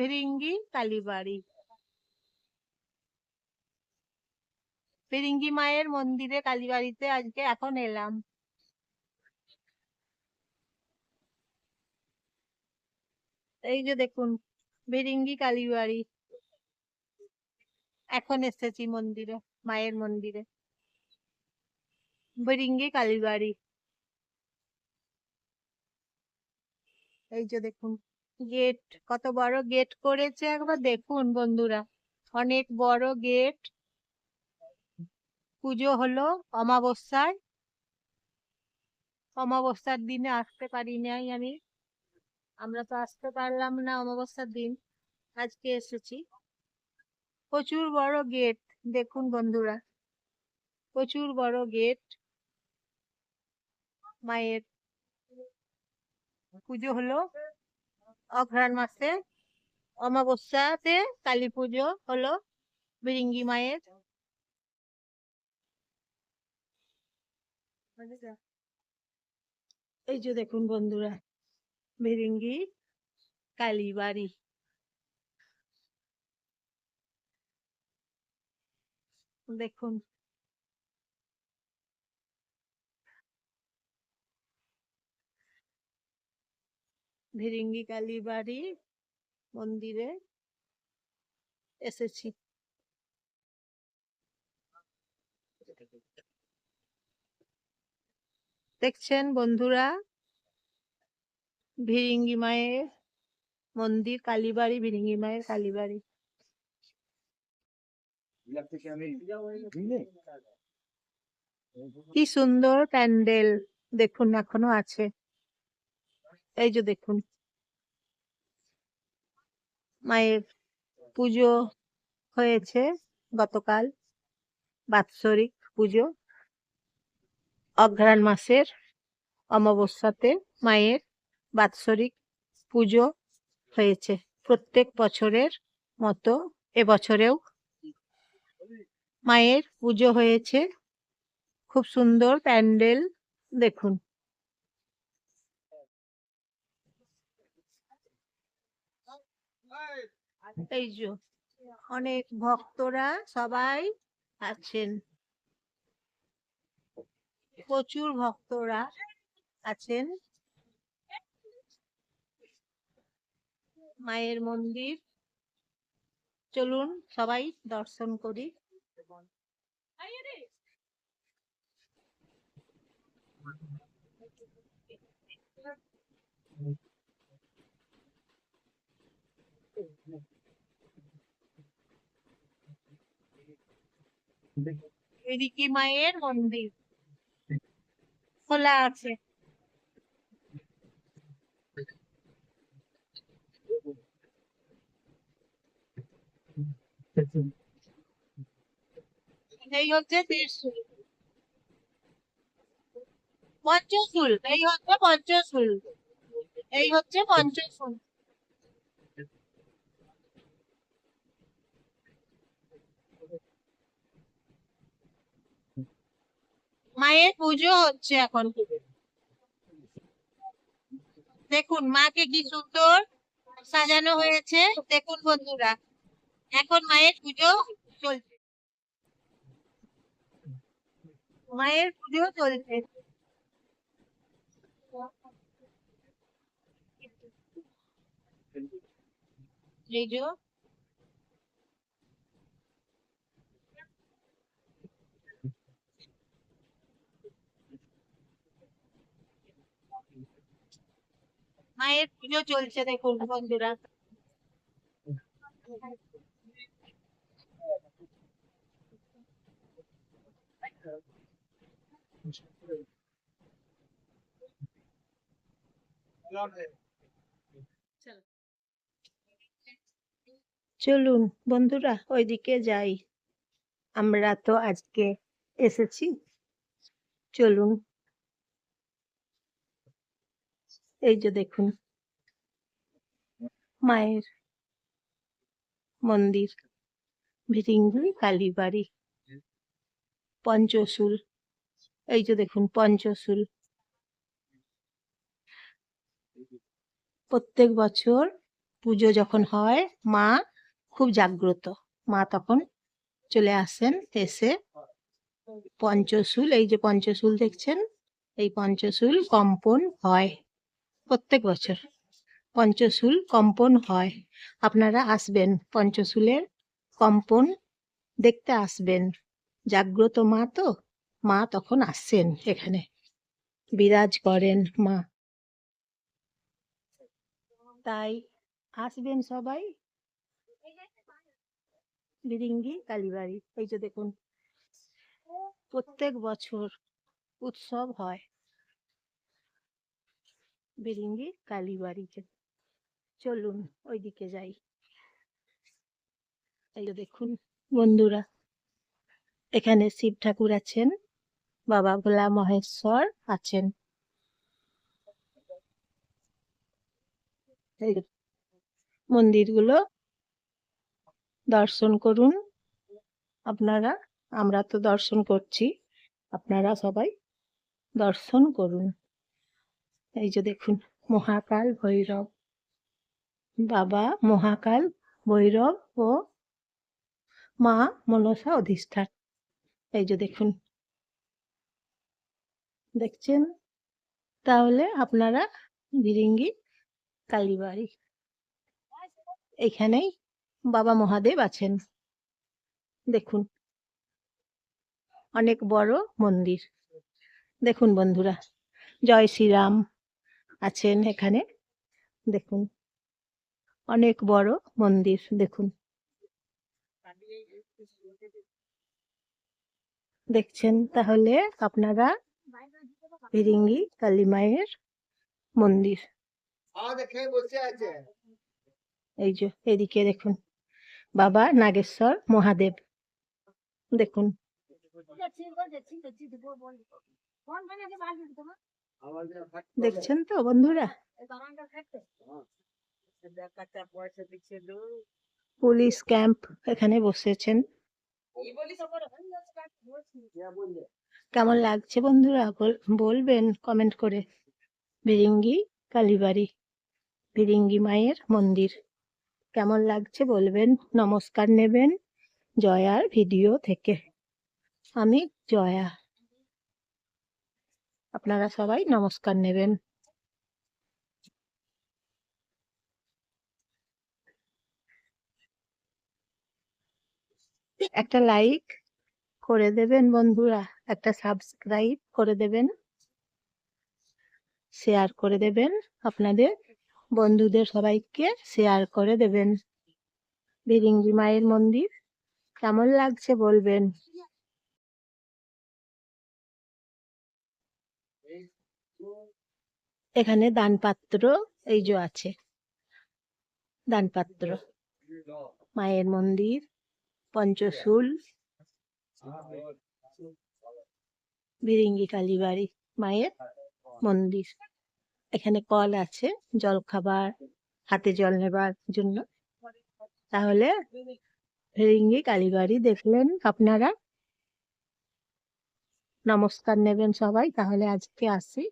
ফিরিঙ্গি কালীবাড়ি ফিরিঙ্গি মায়ের মন্দিরে কালীবাড়িতে আজকে এখন এলাম এই যে দেখুন ফিরিঙ্গি কালীবাড়ি এখন এসেছি মন্দিরে মায়ের মন্দিরে ফিরিঙ্গি কালীবাড়ি এই যে দেখুন গেট কত বড় গেট করেছে একবার দেখুন বন্ধুরা। অনেক বড় গেট পুজো হলো অমাবস্যায় অমাবস্যার দিনে আসতে পারি নাই আমি। আমরা তো আসতে পারলাম না অমাবস্যার দিন। আজকে এসেছি। প্রচুর বড় গেট দেখুন বন্ধুরা। প্রচুর বড় গেট মায়ের। পুজো হলো অঘ্রাণ মাসে অমাবস্যাতে কালী পুজো হলো বিরিঙ্গি মায়ের। এই যে দেখুন বন্ধুরা, বিরিঙ্গি কালীবাড়ি দেখুন ভিরিঙ্গি কালীবাড়ি মন্দিরে এসেছি। দেখছেন বন্ধুরা? ভিরিঙ্গি মায়ের মন্দির কালীবাড়ি ভিরিঙ্গি মায়ের কালীবাড়ি কি সুন্দর প্যান্ডেল দেখুন, এখনও আছে। এই যে দেখুন। মায়ের পুজো হয়েছে গতকাল, বাৎসরিক পুজো। অঘ্রাণ মাসের অমাবস্যাতে মায়ের বাৎসরিক পুজো হয়েছে প্রত্যেক বছরের মতো এবছরেও। মায়ের পুজো হয়েছে। খুব সুন্দর প্যান্ডেল দেখুন। এই যে অনেক ভক্তরা সবাই আছেন। প্রচুর ভক্তরা আছেন। মায়ের মন্দির। চলুন সবাই দর্শন করি। মায়ের মন্দির। খোলা আছে। এই হচ্ছে ত্রিশূল। পঞ্চশূল এই হচ্ছে পঞ্চশূল। এই হচ্ছে পঞ্চশূল। মায়ের পুজো হচ্ছে এখন দেখুন, মাকে কি সুন্দর সাজানো হয়েছে। দেখুন বন্ধুরা, এখন মায়ের পুজো চলছে। মায়ের পুজো চলছে। এই মায়ের পুজো চলছে দেখুন বন্ধুরা। চলুন বন্ধুরা ওইদিকে যাই। আমরা তো আজকে এসেছি। চলুন এই যে দেখুন, মায়ের মন্দির ভিরিঙ্গি কালীবাড়ি, পঞ্চশূল, এই যে দেখুন, পঞ্চশূল। প্রত্যেক বছর পুজো যখন হয়, মা খুব জাগ্রত। মা তখন চলে আসেন, এসে পঞ্চশুল, এই যে পঞ্চশুল দেখছেন, এই পঞ্চশুল কম্পন হয়। প্রত্যেক বছর পঞ্চশুল কম্পন হয়। আপনারা আসবেন পঞ্চশুলের কম্পন দেখতে আসবেন। জাগ্রত মা তো? মা তখন আসছেন এখানে। বিরাজ করেন মা। তাই আসবেন সবাই? বিরিঙ্গি, কালীবাড়ি। এই যে দেখুন, প্রত্যেক বছর উৎসব হয়। বিরিঙ্গি কালীবাড়িতে চলুন, ওইদিকে যাই। এই দেখুন, বন্ধুরা, এখানে শিব ঠাকুর আছেন, বাবা ভোলা মহেশ্বর আছেন। মন্দিরগুলো, দর্শন করুন। আপনারা, আমরা তো দর্শন করছি, আপনারা সবাই দর্শন করুন। এই যে দেখুন, মহাকাল ভৈরব। বাবা, মহাকাল ভৈরব ও মা মনসা অধিষ্ঠান এই যে দেখুন, দেখছেন? তাহলে আপনারা বিরিঙ্গি কালীবাড়ি। এখানেই বাবা মহাদেব আছেন। দেখুন, অনেক বড় মন্দির। দেখুন বন্ধুরা, জয় শ্রীরাম। আছেন এখানে। দেখুন অনেক বড় মন্দির দেখুন। দেখছেন তাহলে আপনারা ফিরিঙ্গি কালী মায়ের মন্দির। খেয়ে এই যে এদিকে দেখুন বাবা নাগেশ্বর মহাদেব। দেখুন। দেখছেন তো বন্ধুরা? পুলিশ ক্যাম্প এখানে বসেছেন। কেমন লাগছে বন্ধুরা? বল- বলবেন কমেন্ট করে। বিরিঙ্গি, কালীবাড়ি, বিরিঙ্গি মায়ের মন্দির। কেমন লাগছে বলবেন, নমস্কার নেবেন জয়ার ভিডিও থেকে। আমি জয়া। আপনারা সবাই নমস্কার নেবেন। একটা লাইক করে দেবেন বন্ধুরা, একটা সাবস্ক্রাইব করে দেবেন, শেয়ার করে দেবেন, আপনাদের বন্ধুদের সবাইকে শেয়ার করে দেবেন। বিরিঙ্গি মায়ের মন্দির কেমন লাগছে বলবেন? এখানে দানপাত্র, এই যে আছে। দানপাত্র। মায়ের মন্দির, পঞ্চশুল, বিরিঙ্গি কালীবাড়ি, মায়ের মন্দির। এখানে কল আছে, জল খাবার, হাতে জল নেবার জন্য। তাহলে ফিরিঙ্গি কালীবাড়ি দেখলেন আপনারা। নমস্কার নেবেন সবাই তাহলে আজকে আসি।